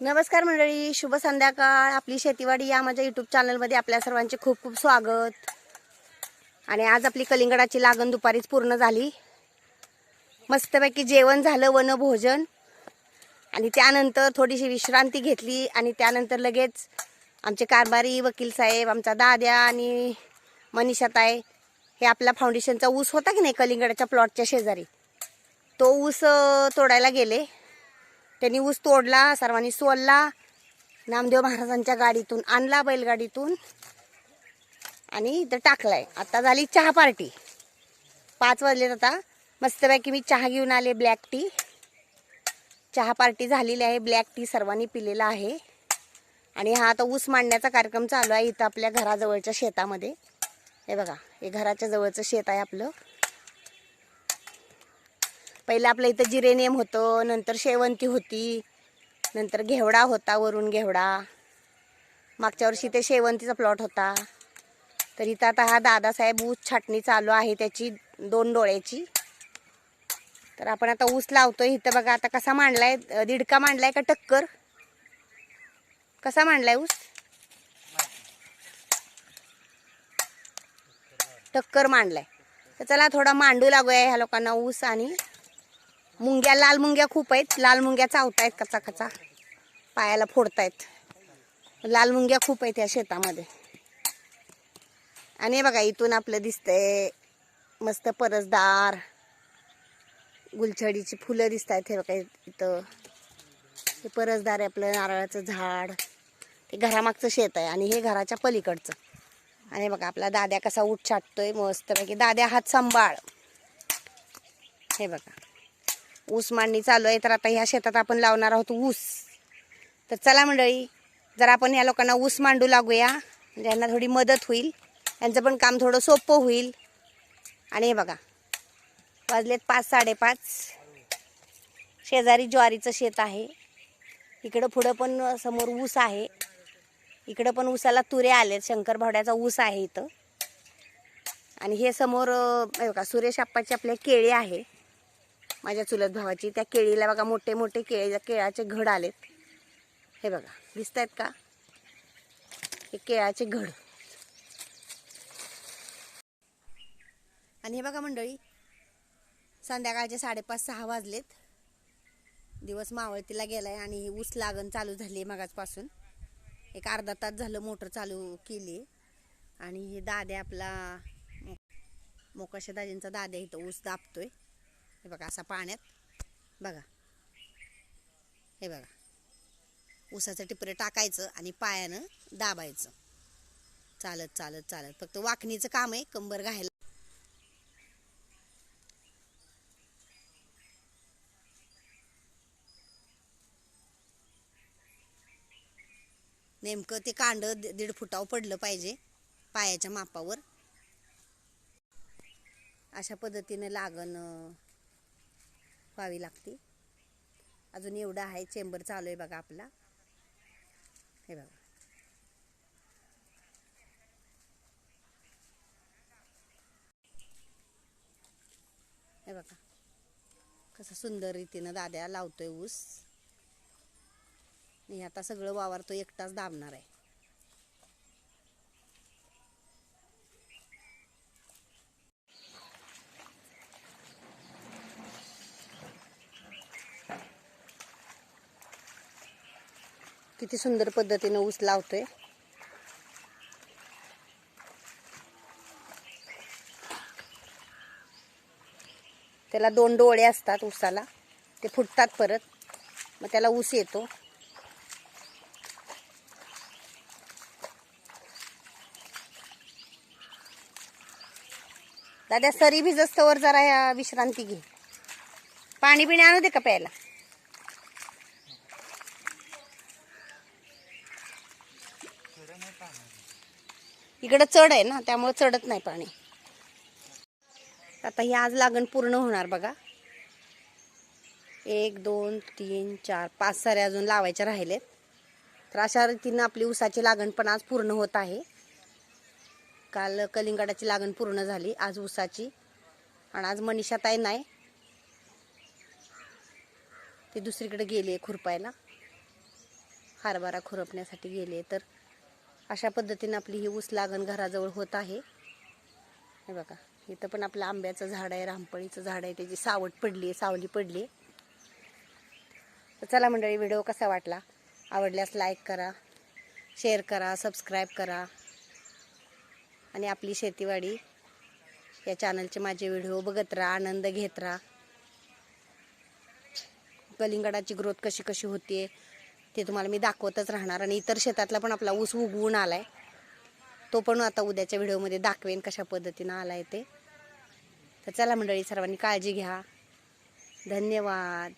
नमस्कार मंडळी शुभ संध्याकाळ. आपली शेतीवाडी या माझ्या यूट्यूब चॅनलमध्ये आपल्या सर्वांचे खूप खूप स्वागत. आणि आज आपली कलिंगडाची लागण दुपारीच पूर्ण झाली. मस्तपैकी जेवण झालं वनभोजन. आणि त्यानंतर थोडीशी विश्रांती घेतली आणि त्यानंतर लगेच आमचे कारभारी वकील साहेब आमचा दाद्या आणि मनीषाताई हे आपला फाउंडेशनचा ऊस होता की नाही कलिंगडाच्या प्लॉटच्या शेजारी? तो ऊस तोडायला गेले. त्यांनी ऊस तोडला सर्वांनी सोलला. नामदेव महाराजांच्या गाडीतून आणला बैलगाडीतून आणि इथं टाकलाय. आता झाली चहा पार्टी. पाच वाजलेत आता. मस्तपैकी मी चहा घेऊन आले ब्लॅक टी. चहा पार्टी झालेली आहे ब्लॅक टी सर्वांनी पिलेला आहे. आणि हा आता ऊस मांडण्याचा कार्यक्रम चालू आहे इथं आपल्या घराजवळच्या शेतामध्ये. हे बघा हे घराच्या जवळचं शेत आहे आपलं. पहिलं आपल्या इथं जिरेनियम होतं नंतर शेवंती होती नंतर घेवडा होता वरून घेवडा. मागच्या वर्षी ते शेवंतीचा प्लॉट होता. तर इथं आता हा दादासाहेब ऊस छाटणी चालू आहे त्याची दोन डोळ्याची. तर आपण आता ऊस लावतोय. इथं बघा आता कसा मांडलाय दिडका मांडलाय का टक्कर? कसा मांडलाय ऊस? टक्कर मांडलाय. तर चला थोडा मांडू लागूया ह्या लोकांना ऊस आणि मुंग्या लाल मुंग्या खूप आहेत. लाल मुंग्या चावतायत कचा कचा पायाला फोडतायत. लाल मुंग्या खूप आहेत या शेतामध्ये. आणि बघा इथून आपलं दिसतंय मस्त परसदार. गुलछडीची फुलं दिसत आहेत हे बघा इथं. हे परसदार आहे आपलं नारळाचं झाड. ते घरामागचं शेत आहे आणि हे घराच्या पलीकडचं. आणि बघा आपला दाद्या कसा उठ छाटतोय मस्तपैकी. दाद्या हात सांभाळ. हे बघा. ऊस मांडणी चालू आहे तर आता ह्या शेतात आपण लावणार आहोत ऊस. तर चला मंडळी जर आपण या लोकांना ऊस मांडू लागूया. म्हणजे यांना थोडी मदत होईल. यांचं पण काम थोडं सोपं होईल. आणि हे बघा वाजलेत पाच साडेपाच. शेजारी ज्वारीचं शेत आहे. इकडं पुढं पण समोर ऊस आहे. इकडं पण ऊसाला तुरे आलेत. शंकर भावड्याचा ऊस आहे इथं. आणि हे समोर हे बघा सुरेश आप्पाची आपल्या केळी आहे. माझ्या चुलत भावाची. त्या केळीला बघा मोठे मोठे केळी केळाचे घड आलेत. हे बघा दिसत आहेत का? हे केळाचे घड. आणि हे बघा मंडळी संध्याकाळचे साडेपाच सहा वाजलेत. दिवस मावळतीला गेलाय आणि ही ऊस लागण चालू झाली आहे मगाचपासून. एक अर्धा तास झालं मोटर चालू केली आणि हे दादे आपला मोकाशा दाजींचा दाद्या इथं ऊस दाबतोय. हे बघा असा पाण्यात बघा. हे बघा. ऊसाचं टिपरे टाकायचं आणि पायानं दाबायचं. चालत चालत चालत. फक्त वाकणीचं काम आहे कंबर घायला. नेमकं ते कांड दीड फुटाव पडलं पाहिजे पायाच्या मापावर. अशा पद्धतीने लागण व्हावी लागते. अजून एवढं आहे चेंबर चालू आहे बघा आपला. हे बघा. हे बघा. कसं सुंदर रीतीनं दाद्या लावतोय ऊस. आणि आता सगळं वावरतो एकटाच दाबणार आहे. किती सुंदर पद्धतीनं ऊस लावतोय. त्याला दोन डोळे असतात ऊसाला. ते फुटतात परत. मग त्याला ऊस येतो. दादा सरी भिजस्तवर जरा ह्या विश्रांती घे. पाणी पिणे आणू दे का प्यायला? इकडं चढ आहे ना त्यामुळे चढत नाही पाणी. आता ही आज लागण पूर्ण होणार बघा. एक दोन तीन चार पाच सारे अजून लावायचे राहिलेत. तर अशा रीतीनं आपली ऊसाची लागण पण आज पूर्ण होत आहे. काल कलिंगडाची लागण पूर्ण झाली आज ऊसाची. आणि आज मनीषा ताई नाही. ती दुसरीकडे गेली आहे खुरपायला. हरभरा खुरपण्यासाठी गेले तर अशा पद्धतीनं आपली ही ऊस लागण घराजवळ होत आहे. हे बघा इथं पण आपलं आंब्याचं झाड आहे रामपळीचं झाड आहे त्याची सावट पडली आहे सावली पडली आहे तर चला मंडळी व्हिडिओ कसा वाटला? आवडल्यास लाईक करा शेअर करा सबस्क्राईब करा. आणि आपली शेतीवाडी या चॅनलचे माझे व्हिडिओ बघत राहा आनंद घेत राहा. कलिंगडाची ग्रोथ कशी कशी होते ते तुम्हाला मी दाखवतच राहणार. आणि इतर शेतातला पण आपला ऊस उगवून आला आहे तो पण आता उद्याच्या व्हिडिओमध्ये दाखवेन कशा पद्धतीनं आला आहे ते. तर चला मंडळी सर्वांनी काळजी घ्या. धन्यवाद.